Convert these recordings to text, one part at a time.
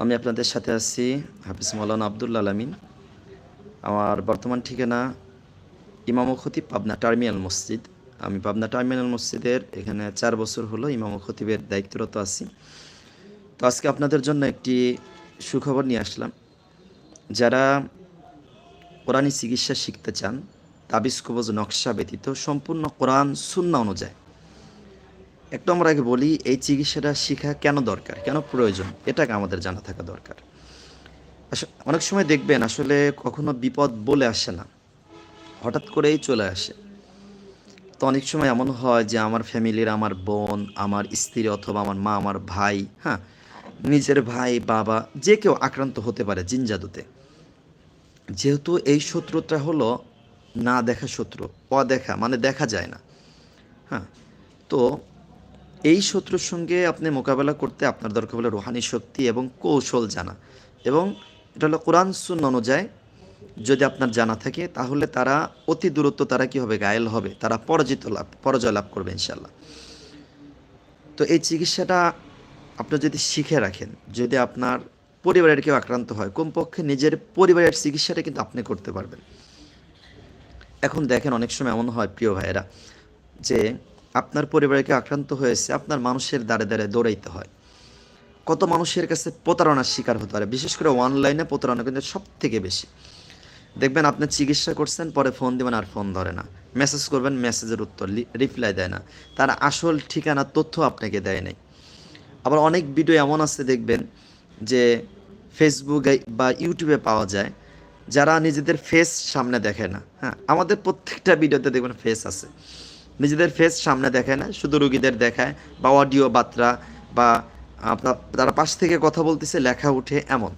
আমি আপনাদের সাথে আছি হাফিজ মৌলানা আবদুল্লা আলমিন। আমার বর্তমান ঠিকানা ইমাম খতিব পাবনা টার্মিনাল মসজিদ। আমি পাবনা টার্মিনাল মসজিদের এখানে চার বছর হলো ইমাম খতিবের দায়িত্বরত আছি। তো আজকে আপনাদের জন্য একটি সুখবর নিয়ে আসলাম। যারা কোরআনী চিকিৎসা শিখতে চান, তাবিজ, কবজ, নকশা ব্যতীত সম্পূর্ণ কোরআন শূন্য অনুযায়ী একটু আমরা আগে বলি, এই চিকিৎসাটা শেখা কেন দরকার? কেন প্রয়োজন? এটাকে আমাদের জানা থাকা দরকার। অনেক সময় দেখবেন, আসলে কখনো বিপদ বলে আসে না। হঠাৎ করেই চলে আসে। তো অনেক সময় এমন হয় যে, আমার ফ্যামিলির আমার বোন, আমার স্ত্রী অথবা আমার মা, আমার ভাই হ্যাঁ নিজের ভাই, বাবা, যে কেউ আক্রান্ত হতে পারে জিন জাদুতে। যেহেতু এই শত্রুটা হলো না দেখা শত্রু, অদেখা মানে দেখা যায় না। হ্যাঁ তো এই শত্রুর সঙ্গে আপনি মোকাবেলা করতে আপনার দরকার হলো রোহানি শক্তি এবং কৌশল জানা। এবং এটা হলো কোরআন শূন্য অনুযায়ী যদি আপনার জানা থাকে, তাহলে তারা অতি দূরত্ব তারা কি হবে গায়েল হবে, তারা পরাজিত লাভ, পরাজয় লাভ করবে ইনশাল্লাহ তো এই চিকিৎসাটা আপনি যদি শিখে রাখেন, যদি আপনার পরিবারের কেউ আক্রান্ত হয়, কমপক্ষে নিজের পরিবারের চিকিৎসাটা কিন্তু আপনি করতে পারবেন। এখন দেখেন অনেক সময় এমন হয়, প্রিয় ভাইয়েরা, যে আপনার পরিবারে কেউ আক্রান্ত হয়েছে, আপনার মানুষের দ্বারে দ্বারে দৌড়াইতে হয়। কত মানুষের কাছে প্রতারণার শিকার হতে পারে, বিশেষ করে অনলাইনে প্রতারণা কিন্তু সব থেকে বেশি। দেখবেন আপনি চিকিৎসা করছেন, পরে ফোন দেবেন আর ফোন ধরে না। মেসেজ করবেন মেসেজের উত্তর রিপ্লাই দেয় না। তার আসল ঠিকানা, তথ্য আপনাকে দেয় নাই। আবার অনেক ভিডিও এমন আছে দেখবেন যে ফেসবুকে বা ইউটিউবে পাওয়া যায়, যারা নিজেদের ফেস সামনে দেখে না। হ্যাঁ আমাদের প্রত্যেকটা ভিডিওতে দেখবেন ফেস আছে। নিজেদের ফেস সামনে দেখায় না, শুধু রুগীদের দেখায় বা অডিও বার্তা বা আপনার তারা পাশ থেকে কথা বলতেছে, লেখা উঠে এমন।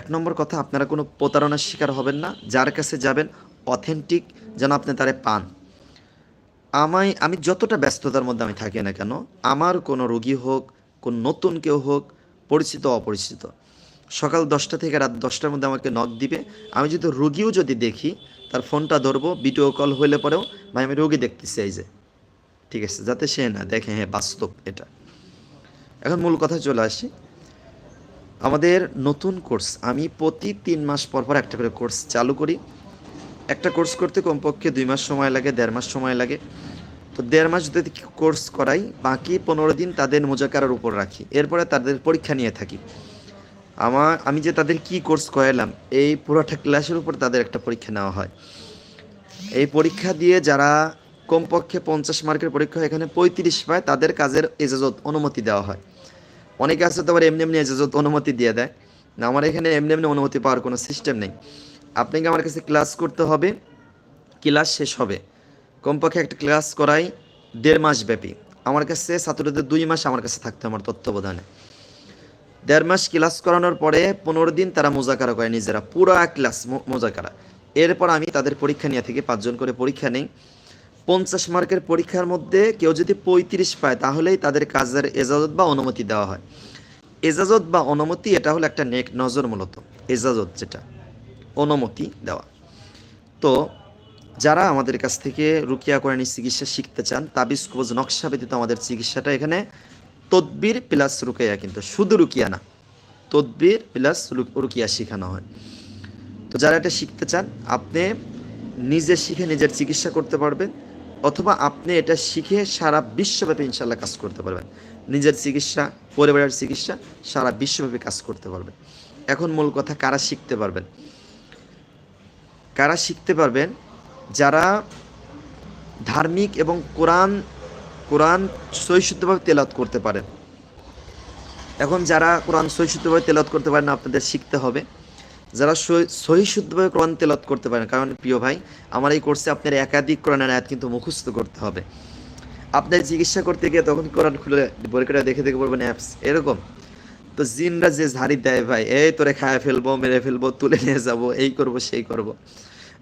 এক নম্বর কথা, আপনারা কোনো প্রতারণার শিকার হবেন না, যার কাছে যাবেন অথেন্টিক যেন আপনি তারে পান। আমায়, আমি যতটা ব্যস্ততার মধ্যে আমি থাকি না কেন, আমার কোনো রোগী হোক, কোন নতুন কেউ হোক, পরিচিত অপরিচিত। সকাল দশটা থেকে রাত দশটার মধ্যে আমাকে নক দিবে। আমি যদি রোগীও যদি দেখি তার ফোনটা ধরবো ভিডিও কল হইলে পরেও ভাই আমি রোগী দেখতেছি এই যে। ঠিক আছে, যাতে সে না দেখে হ্যাঁ বাস্তব এটা। এখন মূল কথা চলে আসি। আমাদের নতুন কোর্স আমি প্রতি তিন মাস পর পর একটা করে কোর্স চালু করি। একটা কোর্স করতে কমপক্ষে দুই মাস সময় লাগে, দেড় মাস সময় লাগে। তো দেড় মাস যদি কোর্স করাই, বাকি পনেরো দিন তাদের মোজাকারার উপর রাখি। এরপরে তাদের পরীক্ষা নিয়ে থাকি। আমার, আমি যে তাদের কি কোর্স করালাম এই পুরোটা ক্লাসের উপর তাদের একটা পরীক্ষা নেওয়া হয়। এই পরীক্ষা দিয়ে যারা কমপক্ষে পঞ্চাশ মার্কের পরীক্ষা এখানে পঁয়ত্রিশ পায়, তাদের কাজের এজাজত অনুমতি দেওয়া হয়। অনেকে আছে তো আবার এমনি এমনি এজাজত অনুমতি দিয়ে দেয়। না, আমার এখানে এমনি এমনি অনুমতি পাওয়ার কোনো সিস্টেম নেই। আপনাকে আমার কাছে ক্লাস করতে হবে ক্লাস শেষ হবে। কমপক্ষে একটা ক্লাস করাই দেড় মাস ব্যাপী। আমার কাছে ছাত্রদের দুই মাস আমার কাছে থাকতে আমার তত্ত্বাবধানে। দেড় মাস ক্লাস করানোর পরে পনেরো দিন তারা মোজাকারা করে নিজেরা, পুরো এক ক্লাস মোজাকারা। এরপর আমি তাদের পরীক্ষা নিয়ে থেকে পাঁচজন করে পরীক্ষা নেই। পঞ্চাশ মার্কের পরীক্ষার মধ্যে কেউ যদি পঁয়ত্রিশ পায়, তাহলেই তাদের কাজের এজাজত বা অনুমতি দেওয়া হয়। এজাজত বা অনুমতি, এটা হলো একটা নেক নজর মূলত। এজাজত যেটা, অনুমতি দেওয়া। তো যারা আমাদের কাছ থেকে রুকিয়া কোরআনী চিকিৎসা শিখতে চান, তাবিজ, কবজ, নকশা ব্যতীত আমাদের চিকিৎসাটা এখানে তদবির প্লাস রুকিয়া কিন্তু শুধু রুকিয়া না, তদবির প্লাস রুকিয়া শেখানো হয়। তো যারা এটা শিখতে চান, আপনি নিজে শিখে নিজের চিকিৎসা করতে পারবেন, অথবা আপনি এটা শিখে সারা বিশ্বব্যাপী ইনশাল্লাহ কাজ করতে পারবেন। নিজের চিকিৎসা, পরিবারের চিকিৎসা, সারা বিশ্বব্যাপী কাজ করতে পারবেন। এখন মূল কথা, কারা শিখতে পারবেন? কারা শিখতে পারবেন? যারা ধার্মিক এবং কোরআন কোরআন সহিশুদ্ধভাবে তেলাত করতে পারেন এখন যারা কোরআন সহিশুদ্ধভাবে তেলাত করতে পারেন আপনাদের শিখতে হবে। যারা সহি- সহিশুদ্ধভাবে কোরআন তেলাত করতে পারেন কারণ প্রিয় ভাই, আমার এই কোর্সে আপনার একাধিক কোরআনের আয়াত কিন্তু মুখস্থ করতে হবে। আপনার চিকিৎসা করতে গিয়ে তখন কোরআন খুলে পরীক্ষাটা দেখে দেখে বলবেন, অ্যাপস, এরকম? তো জিনরা যে ঝাড়ি দেয়, ভাই, এই তোরে খায় ফেলব, মেরে ফেলব, তুলে নিয়ে যাব, এই করব, সেই করব।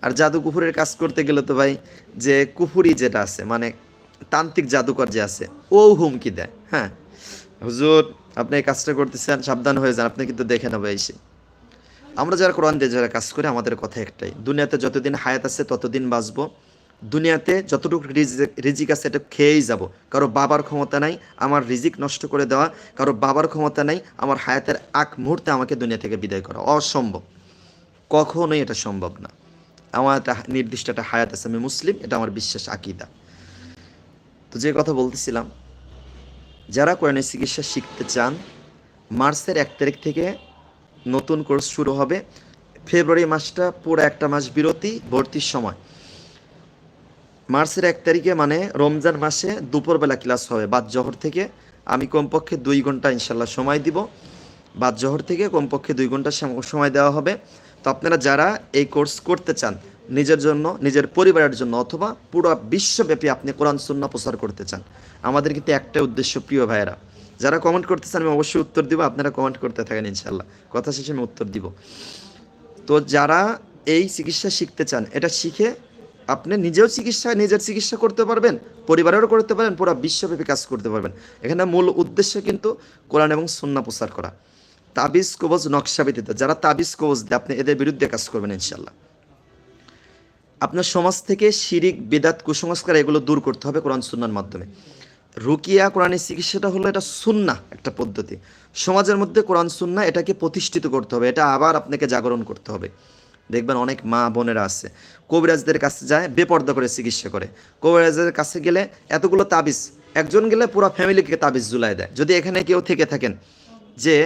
আর জাদু কুফুরের কাজ করতে গেলে তো ভাই, যে কুফুরি যেটা আছে মানে তান্ত্রিক জাদুকর যে আছে, ও হুমকি দেয়। হ্যাঁ হুজুর, আপনি এই কাজটা করতেছেন, সাবধান হয়ে যান, আপনি কিন্তু দেখে নেব এসে। আমরা যারা কোরআন দিয়ে যারা কাজ করে, আমাদের কথা একটাই, দুনিয়াতে যতদিন হায়াত আছে, ততদিন বাঁচবো। দুনিয়াতে যতটুকু রিজিক আছে, এটা খেয়েই যাব। কারও বাবার ক্ষমতা নাই, আমার রিজিক নষ্ট করে দেওয়া। কারও বাবার ক্ষমতা নাই, আমার হায়াতের আগ মুহূর্তে আমাকে দুনিয়া থেকে বিদায় করা। অসম্ভব। কখনোই এটা সম্ভব না। আমার একটা নির্দিষ্ট একটা হায়াত আছে, আমি মুসলিম, এটা আমার বিশ্বাস, আকিদা। তো যে কথা বলতেছিলাম, যারা কোরআনের চিকিৎসা শিখতে চান, মার্চের এক তারিখ থেকে নতুন কোর্স শুরু হবে। ফেব্রুয়ারি মাসটা পুরো একটা মাস বিরতি, ভর্তির সময়। মার্চের এক তারিখে মানে রমজান মাসে দুপুরবেলা ক্লাস হবে বাদ জহর থেকে। আমি কমপক্ষে দুই ঘণ্টা ইনশাল্লাহ সময় দিব। বাদ জহর থেকে কমপক্ষে দুই ঘণ্টা সম- সময় দেওয়া হবে। তো আপনারা যারা এই কোর্স করতে চান নিজের জন্য, নিজের পরিবারের জন্য অথবা পুরো বিশ্বব্যাপী আপনি কোরআন সুন্না প্রচার করতে চান। আমাদের কিন্তু একটাই উদ্দেশ্য, প্রিয় ভাইয়েরা। যারা কমেন্ট করতে চান আমি অবশ্যই উত্তর দিব, আপনারা কমেন্ট করতে থাকেন ইনশাল্লাহ কথা শেষে আমি উত্তর দিব। তো যারা এই চিকিৎসা শিখতে চান, এটা শিখে আপনি নিজেও চিকিৎসা, নিজের চিকিৎসা করতে পারবেন, পরিবারেরও করতে পারেন পুরো বিশ্বব্যাপী কাজ করতে পারবেন। এখানে মূল উদ্দেশ্য কিন্তু কোরআন এবং সুন্না প্রচার করা। তাবিজ, কবজ, নকশা ব্যতীত। যারা তাবিজ, কবজ দেয় আপনি এদের বিরুদ্ধে কাজ করবেন ইনশাল্লাহ আপনার সমাজ থেকে শিরিক, বেদাত, কুসংস্কার এগুলো দূর করতে হবে কোরআন সুন্নার মাধ্যমে। রুকিয়া কোরআনের চিকিৎসাটা হলো এটা সুন্না একটা পদ্ধতি। সমাজের মধ্যে কোরআন সুন্না এটাকে প্রতিষ্ঠিত করতে হবে, এটা আবার আপনাকে জাগরণ করতে হবে। দেখবেন অনেক মা বোনেরা আছে, কবিরাজদের কাছে যায়, বেপর্দা করে চিকিৎসা করে। কবিরাজদের কাছে গেলে এতগুলো তাবিজ, একজন গেলে পুরো ফ্যামিলিকে তাবিজ জুলাই দেয়। যদি এখানে কেউ থেকে থাকেন যে,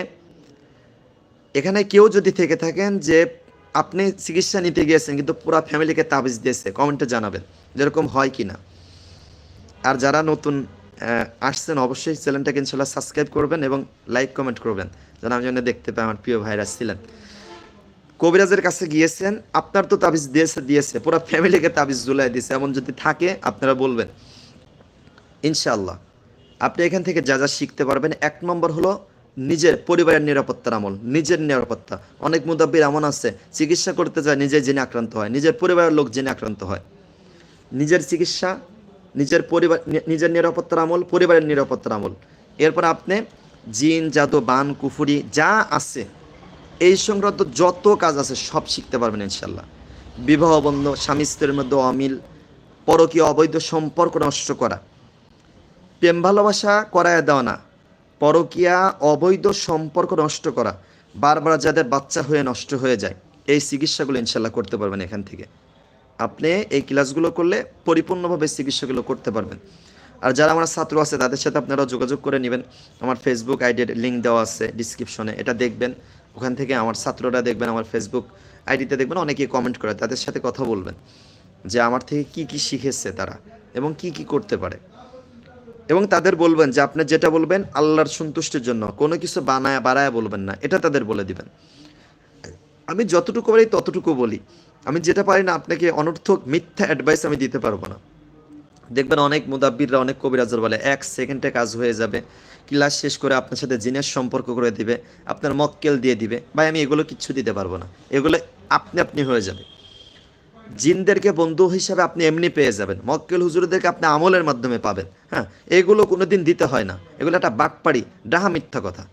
এখানে কেউ যদি থেকে থাকেন যে আপনি চিকিৎসা নিতে গিয়েছেন, কিন্তু পুরো ফ্যামিলিকে তাবিজ দিয়েছে কমেন্টে জানাবেন, যেরকম হয় কি না আর যারা নতুন আসছেন, অবশ্যই চ্যানেলটাকে ইনশাল্লাহ সাবস্ক্রাইব করবেন এবং লাইক কমেন্ট করবেন, যেন আমি যেন দেখতে পাই আমার প্রিয় ভাইরা ছিলেন। কবিরাজের কাছে গিয়েছেন, আপনার তো তাবিজ দিয়েছে দিয়েছে, পুরো ফ্যামিলিকে তাবিজ জুলাই দিয়েছে, এমন যদি থাকে, আপনারা বলবেন। ইনশাআল্লাহ, আপনি এখান থেকে যা যা শিখতে পারবেন, এক নম্বর হলো নিজের পরিবারের নিরাপত্তার আমল, নিজের নিরাপত্তা। অনেক মুদাব্বির এমন আছে, চিকিৎসা করতে যায় নিজে জেনে আক্রান্ত হয়, নিজের পরিবারের লোক জেনে আক্রান্ত হয়। নিজের চিকিৎসা, নিজের পরিবার নিজের নিরাপত্তার আমল, পরিবারের নিরাপত্তার আমল। এরপর আপনি জিন, জাদু, বান, কুফুরি, যা আছে, এই সংক্রান্ত যত কাজ আছে, সব শিখতে পারবেন ইনশাল্লাহ বিবাহ বন্ধ স্বামী স্ত্রীর মধ্যে অমিল, পরকীয় অবৈধ সম্পর্ক নষ্ট করা। প্রেম ভালোবাসা করায় দেওয়া না। পরকীয়া অবৈধ সম্পর্ক নষ্ট করা। বারবার যাদের বাচ্চা হয়ে নষ্ট হয়ে যায়, এই চিকিৎসাগুলো ইনশাল্লাহ করতে পারবেন এখান থেকে। আপনি এই ক্লাসগুলো করলে পরিপূর্ণভাবে চিকিৎসাগুলো করতে পারবেন। আর যারা আমার ছাত্র আছে, তাদের সাথে আপনারা যোগাযোগ করে নেবেন। আমার ফেসবুক আইডির লিঙ্ক দেওয়া আছে ডিসক্রিপশনে এটা দেখবেন। ওখান থেকে আমার ছাত্ররা দেখবেন, আমার ফেসবুক আইডিতে দেখবেন, অনেকেই কমেন্ট করে, তাদের সাথে কথা বলবেন। যে আমার থেকে কি কি শিখেছে তারা এবং কি কি করতে পারে। এবং তাদের বলবেন যে আপনি যেটা বলবেন আল্লাহর সন্তুষ্টির জন্য, কোনো কিছু বানায় বাড়ায় বলবেন না। এটা তাদের বলে দিবেন। আমি যতটুকু পারি ততটুকু বলি। আমি যেটা পারি না আপনাকে অনর্থক মিথ্যা অ্যাডভাইস আমি দিতে পারব না। দেখবেন অনেক মুদাব্বিররা, অনেক কবিরাজর বলে, এক সেকেন্ডে কাজ হয়ে যাবে। ক্লাস শেষ করে আপনার সাথে জিনের সম্পর্ক করে দিবে। আপনার মক্কেল দিয়ে দিবে। ভাই, আমি এগুলো কিচ্ছু দিতে পারব না। এগুলো আপনি আপনি হয়ে যাবে। জিনদেরকে বন্ধু হিসাবে আপনি এমনি পেয়ে যাবেন। মক্কেল হুজুরদেরকে আপনি আমলের মাধ্যমে পাবেন। হ্যাঁ এগুলো কোনোদিন দিতে হয় না। এগুলো একটা বাটপাড়ি, ডাহা মিথ্যা কথা।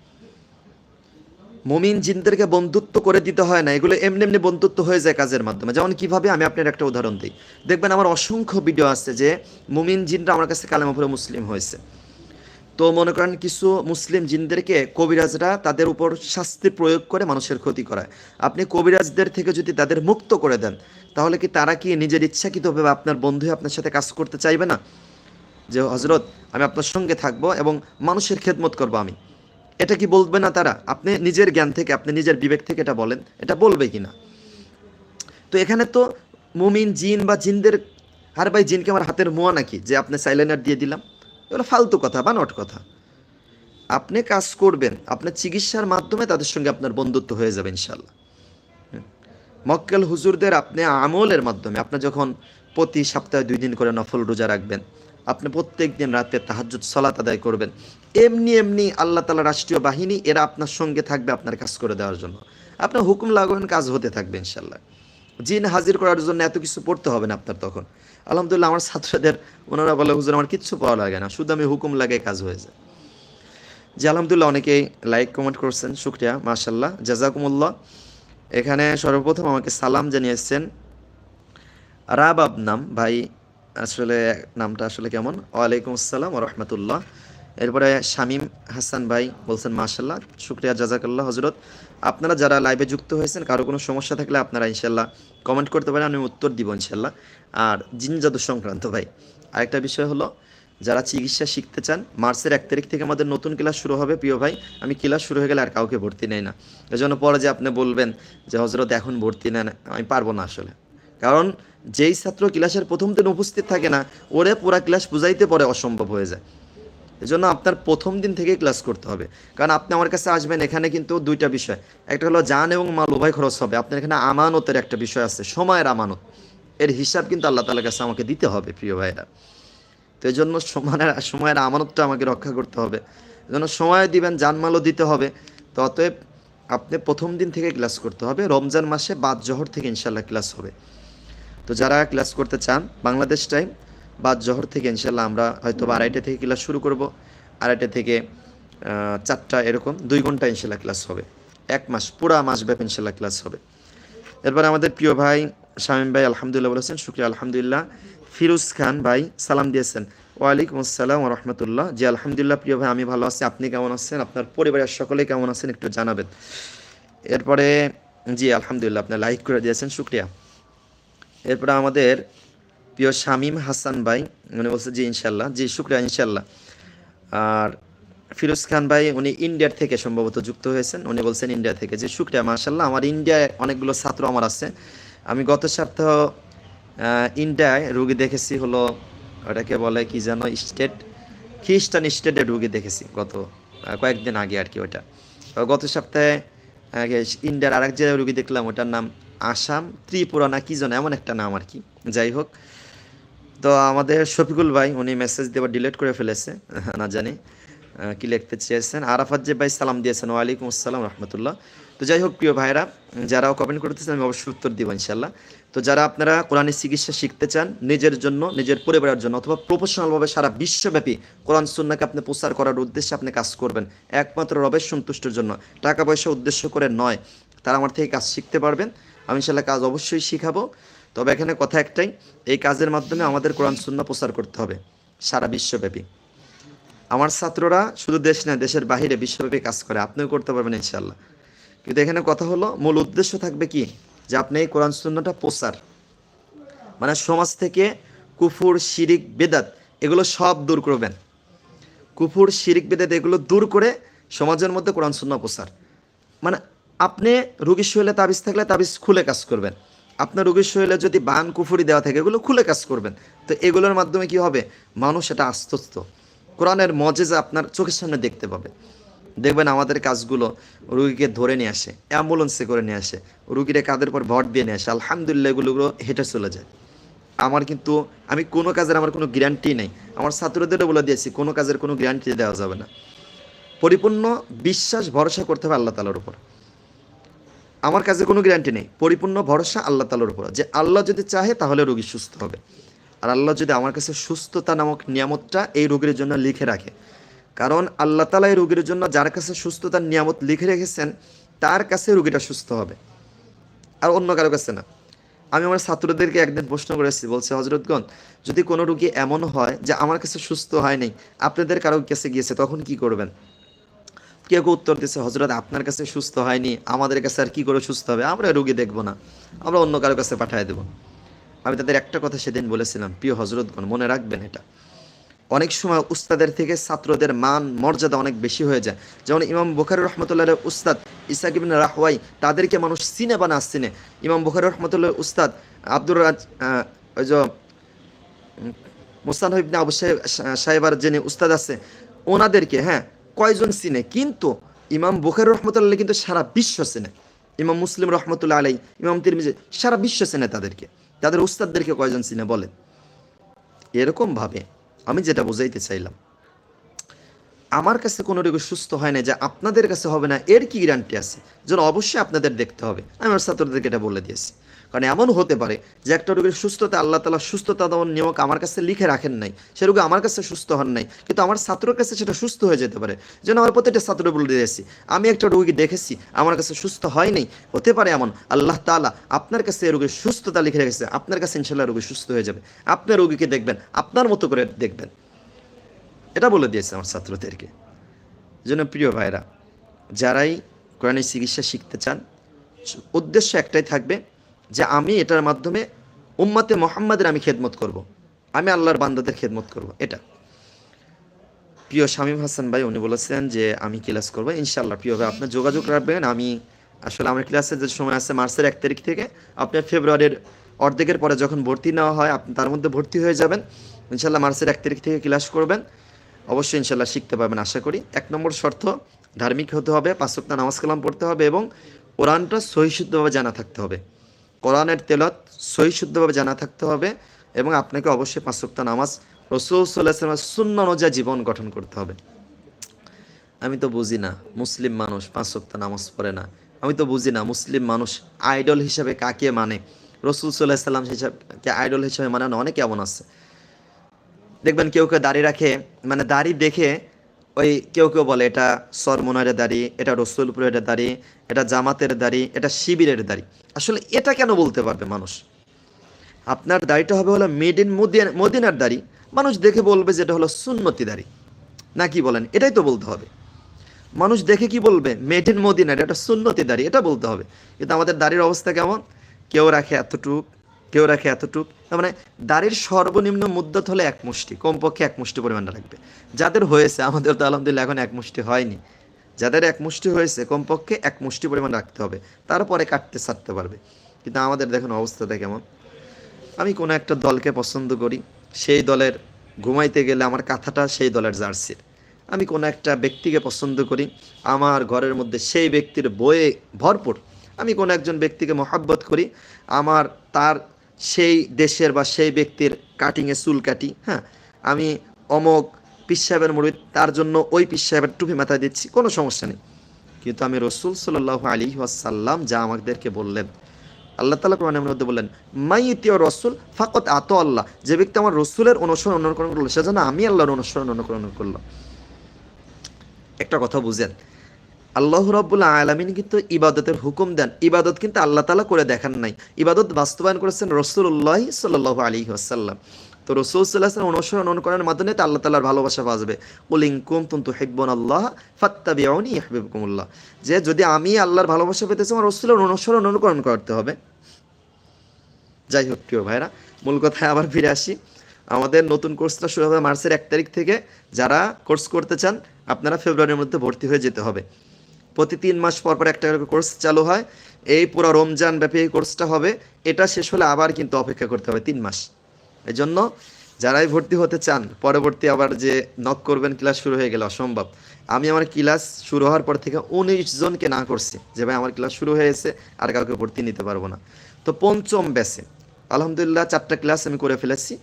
মুমিন জিনদেরকে বন্ধুত্ব করে দিতে হয় না। এগুলো এমনি এমনি বন্ধুত্ব হয়ে যায় কাজের মাধ্যমে। যেমন কীভাবে আমি আপনার একটা উদাহরণ দিই। দেখবেন আমার অসংখ্য ভিডিও আছে যে মুমিন জিনরা আমার কাছে কালেমা পড়ে মুসলিম হয়েছে। তো মনে করেন কিছু মুসলিম জিনদেরকে কবিরাজরা তাদের উপর শাস্তি প্রয়োগ করে মানুষের ক্ষতি করায়। আপনি কবিরাজদের থেকে যদি তাদের মুক্ত করে দেন, তাহলে কি তারা কি নিজের ইচ্ছাকৃতভাবে আপনার বন্ধু আপনার সাথে কাজ করতে চাইবে না? যে হজরত আমি আপনার সঙ্গে থাকব এবং মানুষের খেদমত করব আমি। এটা কি বলবে না তারা? আপনি নিজের জ্ঞান থেকে, আপনি নিজের বিবেক থেকে এটা বলেন, এটা বলবে কি না তো এখানে তো মুমিন জিন বা জিনদের আর ভাই জিনকে আমার হাতের মোয়া নাকি? যে, আপনি সাইলেনার দিয়ে দিলাম। এগুলো ফালতু কথা বা নট কথা। আপনি কাজ করবেন আপনার চিকিৎসার মাধ্যমে তাদের সঙ্গে আপনার বন্ধুত্ব হয়ে যাবে ইনশাল্লাহ মক্কেল হুজুরদের আপনি আমলের মাধ্যমে, আপনি যখন প্রতি সপ্তাহে দুই দিন করে নফল রোজা রাখবেন, আপনি প্রত্যেক দিন রাতে তাহাজ্জুদ, সলাত আদায় করবেন, এমনি এমনি আল্লাহ তালা রাষ্ট্রীয় বাহিনী, এরা আপনার সঙ্গে থাকবে আপনার কাজ করে দেওয়ার জন্য। আপনার হুকুম লাগাবেন কাজ হতে থাকবে ইনশাল্লাহ জিন হাজির করার জন্য এত কিছু পড়তে হবে না আপনার তখন। আলহামদুলিল্লাহ, আমার ছাত্রদের, ওনারা বলে, হুজুর, আমার কিচ্ছু পড়া লাগে না। শুধু আমি হুকুম লাগাই কাজ হয়ে যায়। জি, আলহামদুলিল্লাহ, অনেকেই লাইক কমেন্ট করছেন। শুক্রিয়া মাশাল্লাহ জাজাকুমুল্লাহ। এখানে সর্বপ্রথম আমাকে সালাম জানিয়েছেন রাবাব নাম। ভাই, আসলে নামটা আসলে কেমন? ওয়ালাইকুম আসসালাম রহমতুল্লাহ। এরপরে শামীম হাসান ভাই বলছেন মাশাল্লাহ শুক্রিয়া, জাজাকাল্লাহ হজরত আপনারা যারা লাইভে যুক্ত হয়েছেন, কারও কোনো সমস্যা থাকলে আপনারা ইনশাল্লাহ কমেন্ট করতে পারেন, আমি উত্তর দিব ইনশাল্লাহ আর জিন জাদু সংক্রান্ত ভাই, আরেকটা বিষয় হলো, যারা চিকিৎসা শিখতে চান, মার্চের এক তারিখ থেকে আমাদের নতুন ক্লাস শুরু হবে। প্রিয় ভাই, আমি ক্লাস শুরু হয়ে গেলে আর কাউকে ভর্তি নেই না। এজন্য পরে যে আপনি বলবেন যে হজরত এখন ভর্তি নেন, আমি পারব না আসলে। কারণ যেই ছাত্র ক্লাসের প্রথম দিন উপস্থিত থাকে না, ওরে পুরা ক্লাস বুঝাইতে পরে অসম্ভব হয়ে যায়। এজন্য আপনার প্রথম দিন থেকেই ক্লাস করতে হবে। কারণ আপনি আমার কাছে আসবেন, এখানে কিন্তু দুইটা বিষয়। একটা হলো জান এবং মাল উভয় খরচ হবে। আপনার এখানে আমানতের একটা বিষয় আছে, সময়ের আমানত। এর হিসাব কিন্তু আল্লাহ তালার কাছে আমাকে দিতে হবে, প্রিয় ভাইরা তো এই জন্য সময়ের সময়ের আমানতটা আমাকে রক্ষা করতে হবে। এজন্য সময় দিবেন জানমালও দিতে হবে। তো অতএব আপনি প্রথম দিন থেকে ক্লাস করতে হবে। রমজান মাসে বাদ জহর থেকে ইনশাল্লাহ ক্লাস হবে। তো যারা ক্লাস করতে চান, বাংলাদেশ টাইম বাদ জহর থেকে ইনশাল্লাহ আমরা হয়তো বা আড়াইটা থেকে ক্লাস শুরু করব। আড়াইটা থেকে চারটা এরকম দুই ঘণ্টা ইনশাল্লাহ ক্লাস হবে। এক মাস, পুরা মাস ব্যাপী ইনশাল্লাহ ক্লাস হবে। এরপর আমাদের প্রিয় ভাই শামীম ভাই আলহামদুলিল্লাহ বলেছেন শুক্রিয়া, আলহামদুলিল্লাহ। ফিরোজ খান ভাই সালাম দিয়েছেন। ওয়ালাইকুম আসসালাম রহমতুল্লাহ। জি, আলহামদুলিল্লাহ প্রিয় ভাই, আমি ভালো আছি। আপনি কেমন আছেন? আপনার পরিবারের সকলে কেমন আছেন? একটু জানাবেন। এরপরে, জি, আলহামদুলিল্লাহ, আপনি লাইক করে দিয়েছেন, শুক্রিয়া। এরপরে আমাদের প্রিয় শামীম হাসান ভাই, উনি বলছে জি ইনশাল্লাহ জি, শুক্রিয়া ইনশাল্লাহ আর ফিরোজ খান ভাই, উনি ইন্ডিয়ার থেকে সম্ভবত যুক্ত হয়েছেন। উনি বলছেন ইন্ডিয়া থেকে। যে শুক্রিয়া মার্শাল্লাহ আমার ইন্ডিয়ায় অনেকগুলো ছাত্র আমার আছে। আমি গত সপ্তাহ ইন্ডিয়ায় রুগী দেখেছি হলো, ওটাকে বলে কি যেন, স্টেট, খ্রিস্টান স্টেটে রুগী দেখেছি গত কয়েকদিন আগে আর কি ওটা গত সপ্তাহে ইন্ডিয়ার আরেক জায়গায় রুগী দেখলাম, ওটার নাম আসাম, ত্রিপুরা না কি যেন, এমন একটা নাম আর কি। যাই হোক তো আমাদের শফিকুল ভাই, উনি মেসেজ দেওয়া ডিলিট করে ফেলেছে না জানি কি লিখতে চেয়েছেন। আরাফাত যে ভাই সালাম দিয়েছেন, ওয়ালাইকুম আসসালাম রহমতুল্লাহ। তো যাই হোক, প্রিয় ভাইরা, যারা কমেন্ট করতেছেন, আমি অবশ্যই উত্তর দিব ইনশাল্লাহ তো যারা আপনারা কোরআনের চিকিৎসা শিখতে চান, নিজের জন্য, নিজের পরিবারের জন্য, অথবা প্রফেশনালভাবে সারা বিশ্বব্যাপী কোরআন সুন্নাকে আপনি প্রচার করার উদ্দেশ্যে আপনি কাজ করবেন, একমাত্র রবের সন্তুষ্টির জন্য। টাকা পয়সা উদ্দেশ্য করে নয়, তারা আমার থেকে কাজ শিখতে পারবেন। আমি ইনশাল্লাহ কাজ অবশ্যই শিখাবো। তবে এখানে কথা একটাই, এই কাজের মাধ্যমে আমাদের কোরআন সুন্না প্রচার করতে হবে, সারা বিশ্বব্যাপী। আমার ছাত্ররা শুধু দেশ না, দেশের বাহিরে বিশ্বব্যাপী কাজ করে, আপনিও করতে পারবেন ইনশাল্লাহ কিন্তু এখানে কথা হলো, মূল উদ্দেশ্য থাকবে কি? যে আপনি এই কোরআন সুন্নাটা প্রচার। মানে সমাজ থেকে কুফুর, শিরিক, বেদাত, এগুলো সব দূর করবেন। কুফুর, শিরিক, বেদাত এগুলো দূর করে সমাজের মধ্যে কোরআন সুন্না প্রচার। মানে আপনি রুগীর শরীরে তাবিজ থাকলে তাবিজ খুলে কাজ করবেন। আপনার রুগীর শরীরে যদি বান, কুফুরি দেওয়া থাকে, এগুলো খুলে কাজ করবেন। তো এগুলোর মাধ্যমে কি হবে? মানুষ এটা আস্তস্ত কোরআনের মজেজা আপনার চোখের সামনে দেখতে পাবে। দেখবেন আমাদের কাজগুলো রুগীকে ধরে নিয়ে আসে, অ্যাম্বুলেন্সে করে নিয়ে আসে, রুগীরা কাদের পর ভর দিয়ে নিয়ে আসে, আলহামদুলিল্লাহ এগুলোগুলো হেঁটে চলে যায়। আমার কিন্তু, আমি কোনো কাজের আমার কোনো গ্যারান্টি নেই। আমার ছাত্রদেরও বলে দিয়েছি, কোনো কাজের কোনো গ্যারান্টি দেওয়া যাবে না। পরিপূর্ণ বিশ্বাস, ভরসা করতে হবে আল্লাহ তালার উপর। আমার কাছে কোনো গ্যারান্টি নেই। পরিপূর্ণ ভরসা আল্লাহ তালার উপর যে আল্লাহ যদি চাহে তাহলে রোগী সুস্থ হবে। আর আল্লাহ যদি আমার কাছে সুস্থতা নামক নিয়ামতটা এই রোগীর জন্য লিখে রাখে। কারণ আল্লাহ তালা এই রোগীর জন্য যার কাছে সুস্থতার নিয়ামত লিখে রেখেছেন, তার কাছে রোগীটা সুস্থ হবে। আর অন্য কারও কাছে না। আমি আমার ছাত্রদেরকে একদিন প্রশ্ন করেছি, বলছে হজরতগঞ্জ যদি কোনো রুগী এমন হয় যে আমার কাছে সুস্থ হয়নি আপনাদের কারও কাছে গিয়েছে, তখন কি করবেন? কেউ কেউ উত্তর দিচ্ছে হজরত আপনার কাছে সুস্থ হয়নি, আমাদের কাছে আর কি করে সুস্থ হবে? আমরা রুগী দেখব না, আমরা অন্য কারও কাছে পাঠিয়ে দেবো। আমি তাদের একটা কথা সেদিন বলেছিলাম, প্রিয় হজরতগণ মনে রাখবেন এটা। অনেক সময় উস্তাদের থেকে ছাত্রদের মান, মর্যাদা অনেক বেশি হয়ে যায়। যেমন ইমাম বুখারি রহমতুল্লাহ উস্তাদ ইসাক ইবিন রাহওয়াই, তাদেরকে মানুষ চিনে বা না চিনে। ইমাম বুখারি রহমতুল্লাহ উস্তাদ আব্দুর রাজ ওই যে মুস্তান ইবনে আবু সাহেব সাহেবার যিনি উস্তাদ আছে, ওনাদেরকে হ্যাঁ কয়জন চিনে? কিন্তু ইমাম বুখারি রহমতুল্লাহ কিন্তু সারা বিশ্ব চেনে। ইমাম মুসলিম রহমতুল্লাহ আলাই ইমাম তিরমিজি, সারা বিশ্ব চেনে তাদেরকে। তাদের উস্তাদদেরকে কয়জন চিনে বলেন? এরকমভাবে আমি যেটা বুঝাইতে চাইলাম, আমার কাছে কোনো রোগী সুস্থ হয় না যে আপনাদের কাছে হবে না, এর কি গ্যারান্টি আছে? যেন অবশ্যই আপনাদের দেখতে হবে। আমি আমার ছাত্রদেরকে এটা বলে দিয়েছি। কারণ এমন হতে পারে যে একটা রোগীর সুস্থতা, আল্লাহ তালা সুস্থতা দেওয়ার নিয়মক আমার কাছে লিখে রাখেন নাই। সে রোগী আমার কাছে সুস্থ হন নাই, কিন্তু আমার ছাত্রের কাছে সেটা সুস্থ হয়ে যেতে পারে। যেন আমার প্রত্যেকটা ছাত্র বলে দিয়েছি আমি একটা রোগী দেখেছি, আমার কাছে সুস্থ হয় নাই, হতে পারে এমন। আল্লাহ তালা আপনার কাছে রোগীর সুস্থতা লিখে রেখেছে, আপনার কাছে ইনশাল্লাহ রোগী সুস্থ হয়ে যাবে। আপনার রোগীকে দেখবেন, আপনার মতো করে দেখবেন। এটা বলে দিয়েছে আমার ছাত্রদেরকে। জন্য প্রিয় ভাইরা যারাই কোরআনের চিকিৎসা শিখতে চান, উদ্দেশ্য একটাই থাকবে যে আমি এটার মাধ্যমে উম্মাতে মোহাম্মদের আমি খেদমত করব। আমি আল্লাহর বান্দাদের খেদমত করব। এটা। প্রিয় শামীম হাসান ভাই, উনি বলেছেন যে আমি ক্লাস করব। ইনশাল্লাহ প্রিয় ভাই আপনার যোগাযোগ রাখবেন। আমি আসলে আমার ক্লাসের যে সময় আছে মার্চের এক তারিখ থেকে আপনার ফেব্রুয়ারির অর্ধেকের পরে যখন ভর্তি নেওয়া হয়, আপনি তার মধ্যে ভর্তি হয়ে যাবেন। ইনশাল্লাহ মার্চের এক তারিখ থেকে ক্লাস করবেন। অবশ্যই ইনশাল্লাহ শিখতে পারবেন, আশা করি। এক নম্বর শর্ত, ধার্মিক হতে হবে পাঁচক্তা নামাজ কালাম পড়তে হবে এবং কোরআনটা সহিশুদ্ধভাবে জানা থাকতে হবে। কোরআনের তেলত সহি শুদ্ধভাবে জানা থাকতে হবে এবং আপনাকে অবশ্যই পাঁচক্তা নামাজ রসুল সাল্লাহ শূন্য অনুযায়ী জীবন গঠন করতে হবে। আমি তো বুঝি না মুসলিম মানুষ পাঁচক্তা নামাজ পড়ে না। আমি তো বুঝি না মুসলিম মানুষ আইডল হিসাবে কাকে মানে? রসুল সাল্লাহ সাল্লাম হিসাবে আইডল হিসাবে মানে অনেক এমন আছে। দেখবেন কেউ কেউ দাড়ি রাখে মানে দাড়ি দেখে ওই কেউ কেউ বলে এটা সরমনারের দাড়ি, এটা রসুলপুরের দাড়ি, এটা জামাতের দাড়ি, এটা শিবিরের দাড়ি। আসলে এটা কেন বলতে পারবে মানুষ? আপনার দাড়িটা হবে হলো মেড ইন মদিনার দাড়ি। মানুষ দেখে বলবে যে এটা হলো সুন্নতি দাড়ি। না কি বলেন? এটাই তো বলতে হবে। মানুষ দেখে কি বলবে? মেড ইন মদিনার এটা সুন্নতি দাড়ি, এটা বলতে হবে। কিন্তু আমাদের দাড়ির অবস্থা কেমন? কেউ রাখে এতটুক কেউ রাখে এতটুক। তার মানে দাড়ির সর্বনিম্ন মুদ্দত হলে এক মুষ্টি, কমপক্ষে এক মুষ্টি পরিমাণটা রাখবে যাদের হয়েছে, আমাদের তো আলহামদুলিল্লাহ এখন এক মুষ্টি হয়নি। যাদের এক মুষ্টি হয়েছে, কমপক্ষে এক মুষ্টি পরিমাণ রাখতে হবে। তারপরে কাটতে, ছাড়তে পারবে। কিন্তু আমাদের দেখুন অবস্থাটা কেমন। আমি কোনো একটা দলকে পছন্দ করি, সেই দলের ঘুমাইতে গেলে আমার কাঁথাটা সেই দলের জার্সির। আমি কোনো একটা ব্যক্তিকে পছন্দ করি, আমার ঘরের মধ্যে সেই ব্যক্তির বয়ে ভরপুর। আমি কোনো একজন ব্যক্তিকে মহাব্বত করি, আমার তার সেই দেশের বা সেই ব্যক্তির কাটিংয়ে চুল কাটি হ্যাঁ? আমি অমক পিস সাহেবের মুড়ি তার জন্য ওই পিস সাহেবের টুপি মাথায় দিচ্ছি, কোনো সমস্যা নেই। কিন্তু আমি রসুল সাল্লাহ আলী ওয়াসাল্লাম যা আমাদেরকে বললেন, আল্লাহ তালা কোরআনের মধ্যে বললেন, মাই ইতিও রসুল ফাকত আত আল্লাহ। যে ব্যক্তি আমার রসুলের অনুসরণ অনুকরণ করল সেজন্য আমি আল্লাহর অনুসরণ অনুকরণ করলাম। একটা কথা বুঝেন আল্লাহ রব্বুল্লা আলমিন কিন্তু ইবাদতের হুকুম দেন। ইবাদত কিন্তু আল্লাহ তালা করে দেখান নাই। ইবাদত বাস্তবায়ন করেছেন রসুল্লাহ সাল্লাহ আলী আসাল্লাম তো রসুল সাল্লাহ অনুসরণ অনুকরণের মাধ্যমে তো আল্লাহ তালার ভালোবাসা বাজবে উলিং কুম তুন্তু হেকবন আল্লাহ ফাত্তাবিউনি ইহবিবকুমুল্লাহ যে যদি আমি আল্লাহর ভালোবাসা পেতে চাই, আমার রসুলের অনুসরণ অনুকরণ করতে হবে। যাই হোক, প্রিয় ভাইরা, মূল কথায় আবার ফিরে আসি। আমাদের নতুন কোর্সটা শুরু হবে মার্চের এক তারিখ থেকে। যারা কোর্স করতে চান, আপনারা ফেব্রুয়ারির মধ্যে ভর্তি হয়ে যেতে হবে। প্রতি তিন মাস পর পর একটা কোর্স চালু হয়। এই পুরো রমজান ব্যাপী এই কোর্সটা হবে। এটা শেষ হলে আবার কিন্তু অপেক্ষা করতে হবে তিন মাস। এই জন্য যারাই ভর্তি হতে চান, পরবর্তী আবার যে নক করবেন ক্লাস শুরু হয়ে গেলে অসম্ভব। আমি আমার ক্লাস শুরু হওয়ার পর থেকে উনিশ জনকে না করছি যে, ভাই, আমার ক্লাস শুরু হয়েছে, আর কাউকে ভর্তি নিতে পারব না। তো পঞ্চম ব্যাসে আলহামদুলিল্লাহ, চারটা ক্লাস আমি করে ফেলেছি।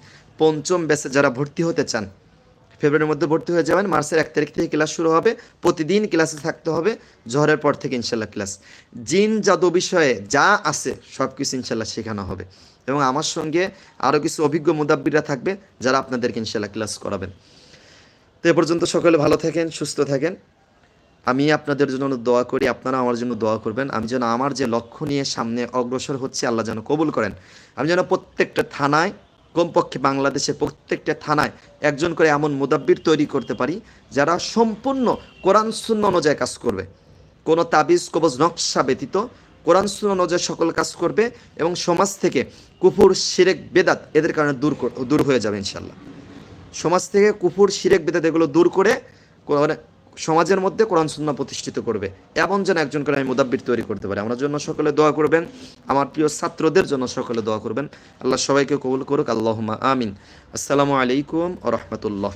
পঞ্চম ব্যাসে যারা ভর্তি হতে চান ফেব্রুয়ারির মধ্যে ভর্তি হয়ে যাবেন। মার্চের এক তারিখ থেকে ক্লাস শুরু হবে। প্রতিদিন ক্লাসে থাকতে হবে। জহরের পর থেকে ইনশাল্লাহ ক্লাস। জিন জাদু বিষয়ে যা আছে, সব কিছু ইনশাল্লাহ শেখানো হবে। এবং আমার সঙ্গে আরও কিছু অভিজ্ঞ মুদাব্বিরা থাকবে, যারা আপনাদেরকে ইনশাল্লাহ ক্লাস করাবেন। তো এ পর্যন্ত সকলে ভালো থাকেন, সুস্থ থাকেন। আমি আপনাদের জন্য দোয়া করি, আপনারা আমার জন্য দোয়া করবেন। আমি যেন আমার যে লক্ষ্য নিয়ে সামনে অগ্রসর হচ্ছে, আল্লাহ যেন কবুল করেন। আমি যেন প্রত্যেকটা থানায় কমপক্ষে বাংলাদেশের প্রত্যেকটা থানায় একজন করে এমন মুদাব্বির তৈরি করতে পারি, যারা সম্পূর্ণ কোরআন শূন্য অনুযায়ী কাজ করবে। কোনো তাবিজ, কবজ, নকশা ব্যতীত কোরআন শূন্য অনুযায়ী সকল কাজ করবে এবং সমাজ থেকে কুফুর, শিরেক, বেদাত এদের কারণে দূর দূর হয়ে যাবে ইনশাল্লাহ সমাজ থেকে কুফুর, শিরেক, বেদাত এগুলো দূর করে সমাজের মধ্যে কোরআন সুন্না প্রতিষ্ঠিত করবে। এমন যেন একজন করে আমি মুদাব্বির তৈরি করতে পারি। আমার জন্য সকলে দোয়া করবেন। আমার প্রিয় ছাত্রদের জন্য সকলে দোয়া করবেন। আল্লাহ সবাইকে কবুল করুক। আল্লাহ আমিন। আসসালামু আলাইকুম ও রহমতুল্লাহ।